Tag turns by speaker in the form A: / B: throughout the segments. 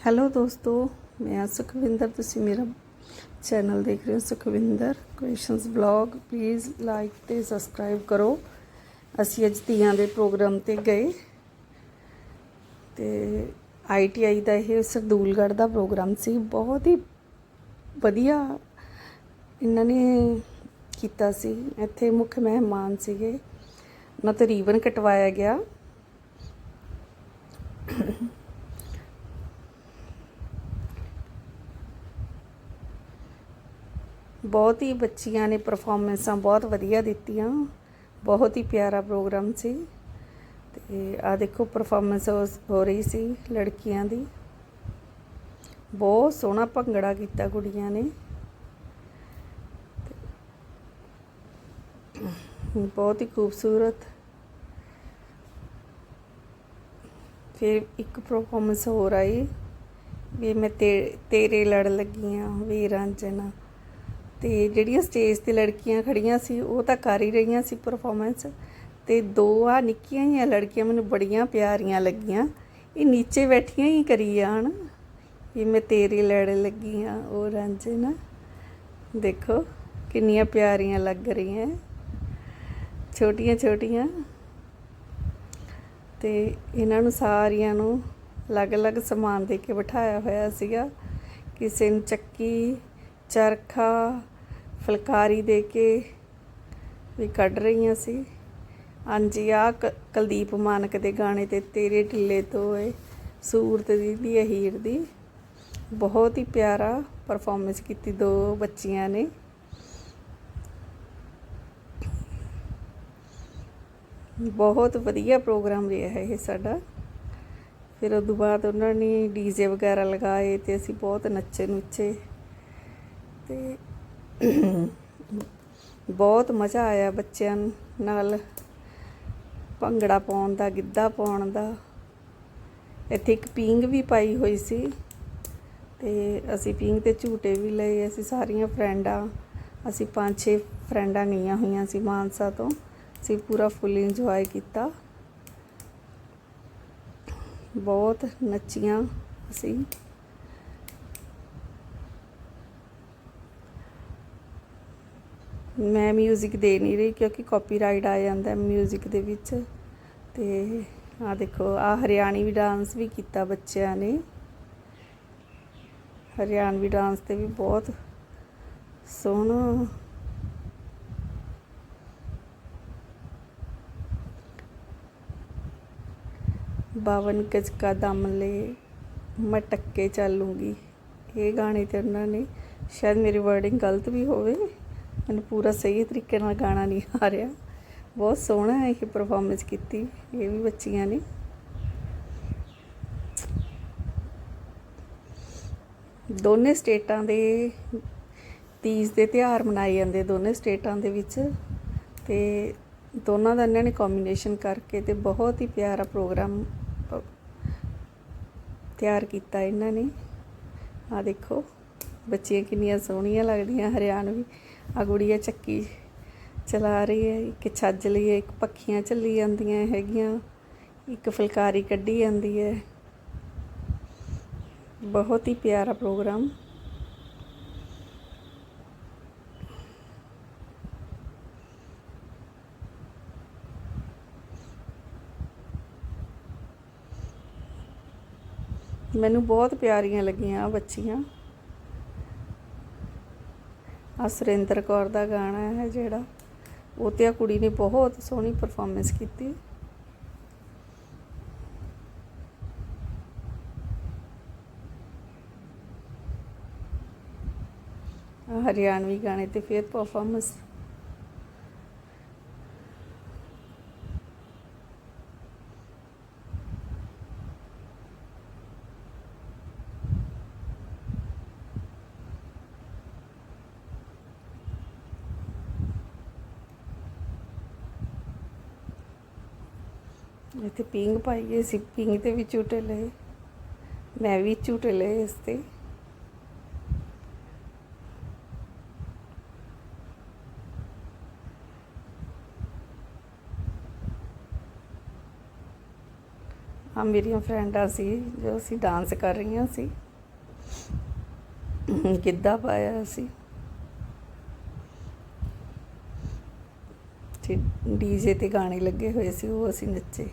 A: Hello ਦੋਸਤੋ ਮੈਂ ਸੁਖਵਿੰਦਰ ਤੁਸੀਂ ਮੇਰਾ ਚੈਨਲ ਦੇਖ ਰਹੇ ਹੋ Sukhwinder questions vlog please like ਤੇ ਸਬਸਕ੍ਰਾਈਬ ਕਰੋ ਅਸੀਂ ਅੱਜ ਤੀਆਂ ਦੇ ਪ੍ਰੋਗਰਾਮ ਤੇ ਗਏ ਤੇ ਆਈਟੀਆਈ ਦਾ ਇਹ ਸਰਦੂਲਗੜ੍ਹ ਦਾ ਪ੍ਰੋਗਰਾਮ ਸੀ ਬਹੁਤ ਹੀ ਵਧੀਆ ਇਹਨਾਂ ਨੇ ਕੀਤਾ ਸੀ ਇੱਥੇ ਮੁੱਖ ਮਹਿਮਾਨ ਸੀਗੇ ਉਹਨਾਂ ਤੋਂ ਰੀਵਨ ਕਟਵਾਇਆ ਗਿਆ ਬਹੁਤ ਹੀ ਬੱਚੀਆਂ ਨੇ ਪਰਫਾਰਮੈਂਸਾਂ ਬਹੁਤ ਵਧੀਆ ਦਿੱਤੀਆਂ। ਬਹੁਤ ਹੀ ਪਿਆਰਾ ਪ੍ਰੋਗਰਾਮ ਸੀ। ਤੇ ਆ ਦੇਖੋ ਪਰਫਾਰਮੈਂਸ ਹੋ ਰਹੀ ਸੀ ਲੜਕੀਆਂ ਦੀ। ਬਹੁਤ ਸੋਹਣਾ ਭੰਗੜਾ ਕੀਤਾ ਕੁੜੀਆਂ ਨੇ। ਬਹੁਤ ਹੀ ਖੂਬਸੂਰਤ। ਫਿਰ ਇੱਕ ਪਰਫਾਰਮੈਂਸ ਹੋਰ ਆਈ ਵੀ ਮੈਂ ਤੇ, ਤੇਰੇ ਲੜ ਲੱਗੀਆਂ, ਵੀ ਰਾਂਝਣਾ। ਤੇ ਜਿਹੜੀਆਂ ਸਟੇਜ ਤੇ ਲੜਕੀਆਂ ਖੜੀਆਂ ਸੀ, ਉਹ ਤਾਂ ਕਰ ਹੀ ਰਹੀਆਂ ਸੀ ਪਰਫਾਰਮੈਂਸ ਤੇ ਦੋ ਆ ਨਿੱਕੀਆਂ ਹੀ ਲੜਕੀਆਂ, ਮੈਨੂੰ ਬੜੀਆਂ ਪਿਆਰੀਆਂ ਲੱਗੀਆਂ। ਇਹ ਨੀਚੇ ਬੈਠੀਆਂ ਹੀ ਕਰੀ ਜਾਣ। ਵੀ ਮੈਂ ਤੇਰੀ ਲੜ ਲੱਗੀਆਂ ਉਹ ਰਾਂਝੇ ਨਾ ਦੇਖੋ ਕਿੰਨੀਆਂ ਪਿਆਰੀਆਂ ਲੱਗ ਰਹੀਆਂ। ਛੋਟੀਆਂ ਛੋਟੀਆਂ। ਤੇ ਇਹਨਾਂ ਨੂੰ ਸਾਰੀਆਂ ਨੂੰ ਅਲੱਗ-ਅਲੱਗ ਸਮਾਨ ਦੇ ਕੇ ਬਿਠਾਇਆ ਹੋਇਆ ਸੀਗਾ। ਕਿਸੇ ਨੂੰ ਚੱਕੀ ਚਰਖਾ ਫਲਕਾਰੀ ਦੇ ਕੇ ਵੀ ਕੱਢ ਰਹੀਆਂ ਸੀ ਹਾਂਜੀ ਆ ਕੁਲਦੀਪ ਮਾਨਕ ਦੇ ਗਾਣੇ ਤੇ ਤੇਰੇ ਢਿੱਲੇ ਤੋਂ ਏ ਸੂਰਤ ਦੀ ਦੀ ਹੀਰ ਦੀ ਬਹੁਤ ਹੀ ਪਿਆਰਾ ਪਰਫਾਰਮੈਂਸ ਕੀਤੀ ਦੋ ਬੱਚੀਆਂ ਨੇ। ਬਹੁਤ ਵਧੀਆ ਪ੍ਰੋਗਰਾਮ ਰਿਹਾ ਹੈ ਇਹ ਸਾਡਾ। ਫਿਰ ਉਸ ਤੋਂ ਬਾਅਦ ਉਹਨਾਂ ਨੇ ਡੀਜੇ ਵਗੈਰਾ ਲਗਾਏ ਤੇ ਅਸੀਂ ਬਹੁਤ ਨੱਚੇ ਨੁੱਚੇ ਤੇ ਬਹੁਤ ਮਜ਼ਾ ਆਇਆ ਬੱਚਿਆਂ ਨਾਲ ਭੰਗੜਾ ਪਾਉਣ ਦਾ, ਗਿੱਧਾ ਪਾਉਣ ਦਾ। ਇੱਥੇ ਇੱਕ ਪੀਂਗ ਵੀ ਪਾਈ ਹੋਈ ਸੀ ਤੇ ਅਸੀਂ ਪੀਂਗ ਤੇ ਝੂਟੇ ਵੀ ਲਏ, ਅਸੀਂ ਸਾਰੀਆਂ ਫਰੈਂਡਾਂ, ਅਸੀਂ ਪੰਜ ਛੇ ਫਰੈਂਡਾਂ ਗਈਆਂ ਹੋਈਆਂ ਸੀ ਮਾਨਸਾ ਤੋਂ, ਅਸੀਂ ਪੂਰਾ ਫੁੱਲ ਇੰਜੋਏ ਕੀਤਾ। ਬਹੁਤ ਨੱਚੀਆਂ ਅਸੀਂ। ਮੈਂ 뮤직 ਦੇ ਨਹੀਂ ਰਹੀ ਕਿਉਂਕਿ ਕਾਪੀਰਾਈਟ ਆ ਜਾਂਦਾ 뮤직 ਦੇ ਵਿੱਚ ਤੇ ਆ ਦੇਖੋ ਆ ਹਰਿਆਣਵੀ ਡਾਂਸ ਵੀ ਕੀਤਾ ਬੱਚਿਆਂ ਨੇ ਹਰਿਆਣਵੀ ਡਾਂਸ ਤੇ ਵੀ ਬਹੁਤ ਸੋਹਣਾ ਬਾਵਨ ਗਜ ਕਾ ਦਮ ਲੈ ਮੈਂ ਟੱਕੇ ਚੱਲੂੰਗੀ ਇਹ ਗਾਣੇ ਤੇ ਉਹਨਾਂ ਨੇ ਸ਼ਾਇਦ ਮੇਰੀ ਵਰਡਿੰਗ ਗਲਤ ਵੀ ਹੋਵੇ ਮੈਨੂੰ ਪੂਰਾ ਸਹੀ ਤਰੀਕੇ ਨਾਲ ਗਾਣਾ ਨਹੀਂ ਆ ਰਿਹਾ। ਬਹੁਤ ਸੋਹਣਾ ਇਹ ਪਰਫਾਰਮੈਂਸ ਕੀਤੀ, ਇਹ ਵੀ ਬੱਚੀਆਂ ਨੇ। ਦੋਨੇ ਸਟੇਟਾਂ ਦੇ ਤੀਜ ਦੇ ਤਿਉਹਾਰ ਮਨਾਏ ਜਾਂਦੇ, ਦੋਨੇ ਸਟੇਟਾਂ ਦੇ ਵਿੱਚ। ਤੇ ਦੋਨਾਂ ਦਾ ਇਹਨਾਂ ਨੇ ਕੰਬੀਨੇਸ਼ਨ ਕਰਕੇ ਤੇ ਬਹੁਤ ਹੀ ਪਿਆਰਾ ਪ੍ਰੋਗਰਾਮ ਤਿਆਰ ਕੀਤਾ ਇਹਨਾਂ ਨੇ। ਆ ਦੇਖੋ। ਬੱਚੀਆਂ ਕਿੰਨੀਆਂ ਸੋਹਣੀਆਂ ਲੱਗਦੀਆਂ ਹਰਿਆਣਵੀ ਆ ਗੁੜੀਆ ਚੱਕੀ ਚਲਾ ਰਹੀ ਹੈ, ਇੱਕ ਛੱਜ ਲਈ ਹੈ, ਇੱਕ ਪੱਖੀਆਂ ਚੱਲੀ ਜਾਂਦੀਆਂ ਹੈਗੀਆਂ, ਇੱਕ ਫੁਲਕਾਰੀ ਕੱਢੀ ਜਾਂਦੀ ਹੈ। ਬਹੁਤ ਹੀ ਪਿਆਰਾ ਪ੍ਰੋਗਰਾਮ। ਮੈਨੂੰ ਬਹੁਤ ਪਿਆਰੀਆਂ ਲੱਗੀਆਂ ਬੱਚੀਆਂ। ਆ ਸੁਰਿੰਦਰ ਕੌਰ ਦਾ ਗਾਣਾ ਹੈ ਜਿਹੜਾ। ਉਹ ਤੇ ਆ ਕੁੜੀ ਨੇ ਬਹੁਤ ਸੋਹਣੀ ਪਰਫਾਰਮੈਂਸ ਕੀਤੀ। ਹਰਿਆਣਵੀ ਗਾਣੇ ਤੇ ਫਿਰ ਪਰਫਾਰਮੈਂਸ ਇੱਥੇ ਪਿੰਗ ਪਾਈ ਹੈ ਸੀ ਪਿੰਗ ਤੇ ਵੀ ਝੂਟੇ ਲਏ। ਮੈਂ ਵੀ ਝੂਟੇ ਲਏ ਇਸ ਤੇ। ਆ ਮੇਰੀਆਂ ਫਰੈਂਡਾਂ ਸੀ, ਜੋ ਅਸੀਂ ਡਾਂਸ ਕਰ ਰਹੀਆਂ ਸੀ। ਗਿੱਧਾ ਪਾਇਆ ਸੀ। ਤੇ ਡੀਜੇ ਤੇ ਗਾਣੇ ਲੱਗੇ ਹੋਏ ਸੀ, ਉਹ ਅਸੀਂ ਨੱਚੇ।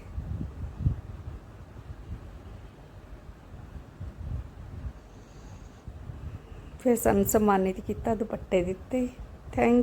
A: ਫਿਰ ਸਾਨੂੰ ਸਨਮਾਨਿਤ ਕੀਤਾ ਦੁਪੱਟੇ ਦਿੱਤੇ। ਥੈਂਕ